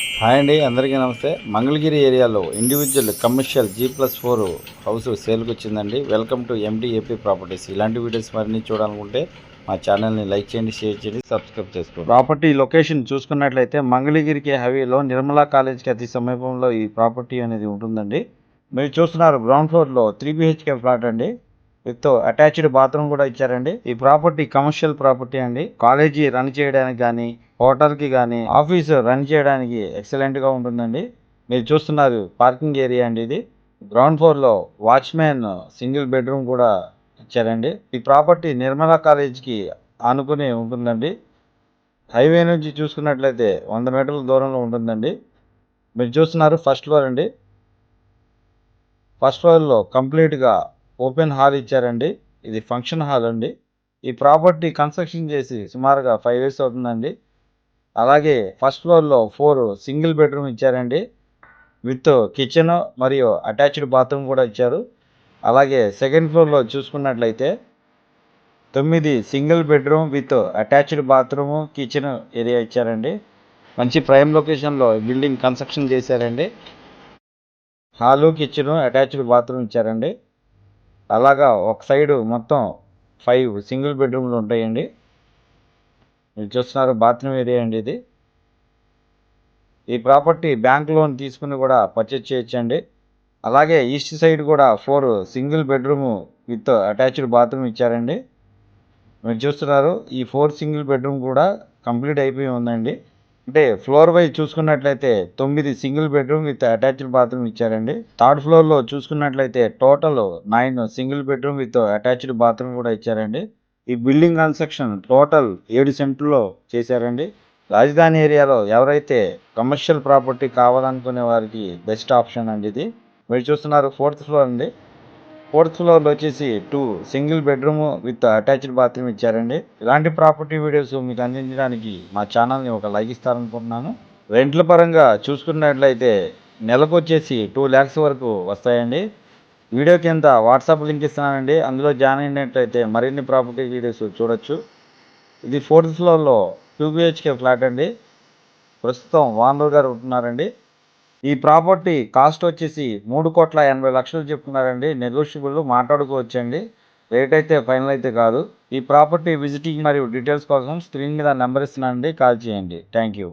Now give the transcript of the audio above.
Hi అండి అందరికీ నమస్తే. మంగళగిరి ఏరియాలో individual commercial G plus four house సేల్కి వచ్చిందండి. వెల్కమ్ టు ఎండిఏపీ ప్రాపర్టీస్ ఇలాంటి వీడియోస్ మరిన్ని చూడాలనుకుంటే మా ఛానల్ని లైక్ చేయండి షేర్ చేయండి సబ్స్క్రైబ్ చేసుకోండి. ప్రాపర్టీ లొకేషన్ చూసుకున్నట్లయితే మంగళగిరికి హవీలో నిర్మలా కాలేజ్కి అతి సమీపంలో ఈ ప్రాపర్టీ అనేది ఉంటుందండి. మీరు చూస్తున్నారు గ్రౌండ్ ఫ్లోర్లో త్రీ బిహెచ్కే ఫ్లాట్ అండి. విత్ అటాచ్డ్ బాత్రూమ్ కూడా ఇచ్చారండి. ఈ ప్రాపర్టీ కమర్షియల్ ప్రాపర్టీ అండి. కాలేజీ రన్ చేయడానికి కానీ హోటల్కి కానీ ఆఫీస్ రన్ చేయడానికి ఎక్సలెంట్గా ఉంటుందండి. మీరు చూస్తున్నారు పార్కింగ్ ఏరియా అండి ఇది. గ్రౌండ్ ఫ్లోర్లో వాచ్మెన్ సింగిల్ బెడ్రూమ్ కూడా ఇచ్చారండి. ఈ ప్రాపర్టీ నిర్మలా కాలేజ్కి ఆనుకుని ఉంటుందండి. హైవే నుంచి చూసుకున్నట్లయితే వంద మీటర్ల దూరంలో ఉంటుందండి. మీరు చూస్తున్నారు ఫస్ట్ ఫ్లోర్ అండి. ఫస్ట్ ఫ్లోర్లో కంప్లీట్గా ఓపెన్ హాల్ ఇచ్చారండి. ఇది ఫంక్షన్ హాల్ అండి. ఈ ప్రాపర్టీ కన్స్ట్రక్షన్ చేసి సుమారుగా ఫైవ్ ఇయర్స్ అవుతుందండి. అలాగే ఫస్ట్ ఫ్లోర్లో ఫోర్ సింగిల్ బెడ్రూమ్ ఇచ్చారండి. విత్ కిచెన్ మరియు అటాచ్డ్ బాత్రూమ్ కూడా ఇచ్చారు. అలాగే సెకండ్ ఫ్లోర్లో చూసుకున్నట్లయితే తొమ్మిది single bedroom with attached bathroom kitchen area ఇచ్చారండి. మంచి ప్రైమ్ లొకేషన్లో బిల్డింగ్ కన్స్ట్రక్షన్ చేశారండి. హాలు కిచెను అటాచ్డ్ బాత్రూమ్ ఇచ్చారండి. అలాగా ఒక సైడు మొత్తం ఫైవ్ సింగిల్ బెడ్రూమ్లు ఉంటాయండి. మీరు చూస్తున్నారు బాత్రూమ్ ఏరియా అండి ఇది. ఈ ప్రాపర్టీ బ్యాంక్ లోన్ తీసుకుని కూడా పర్చేజ్ చేయొచ్చండి. అలాగే ఈస్ట్ సైడ్ కూడా four single bedroom with attached bathroom ఇచ్చారండి. మీరు చూస్తున్నారు ఈ ఫోర్ సింగిల్ బెడ్రూమ్ కూడా కంప్లీట్ అయిపోయి ఉందండి. అంటే ఫ్లోర్ వైజ్ చూసుకున్నట్లయితే తొమ్మిది single bedroom with attached bathroom ఇచ్చారండి. థర్డ్ ఫ్లోర్లో చూసుకున్నట్లయితే total nine single bedroom with attached bathroom కూడా ఇచ్చారండి. ఈ బిల్డింగ్ కన్స్ట్రక్షన్ టోటల్ ఏడు సెంట్లో చేశారండి. రాజధాని ఏరియాలో ఎవరైతే కమర్షియల్ ప్రాపర్టీ కావాలనుకునే వారికి బెస్ట్ ఆప్షన్ అండి ఇది. మీరు చూస్తున్నారు ఫోర్త్ ఫ్లోర్ అండి. ఫోర్త్ ఫ్లోర్లో వచ్చేసి two single bedroom with attached bathroom ఇచ్చారండి. ఇలాంటి ప్రాపర్టీ వీడియోస్ మీకు అందించడానికి మా ఛానల్ని ఒక లైక్ ఇస్తారనుకుంటున్నాను. రెంట్ల పరంగా చూసుకున్నట్లయితే నెలకు వచ్చేసి టూ ల్యాక్స్ వరకు వస్తాయండి. వీడియో కింద వాట్సాప్ లింక్ ఇస్తున్నానండి. అందులో జాయిన్ అయినట్లయితే మరిన్ని ప్రాపర్టీ వీడియోస్ చూడొచ్చు. ఇది ఫోర్త్ ఫ్లోర్లో టూ బిహెచ్కే ఫ్లాట్ అండి. ప్రస్తుతం వానర్ గారు ఉంటున్నారండి. ఈ ప్రాపర్టీ కాస్ట్ వచ్చేసి మూడు కోట్ల ఎనభై లక్షలు చెప్తున్నారండి. నెగోషియబుల్ మాట్లాడుకోవచ్చండి. రేట్ అయితే ఫైనల్ అయితే కాదు. ఈ ప్రాపర్టీ విజిటింగ్ మరియు డీటెయిల్స్ కోసం స్క్రీన్ మీద నెంబర్ ఇస్తున్నానండి. కాల్ చేయండి. Thank you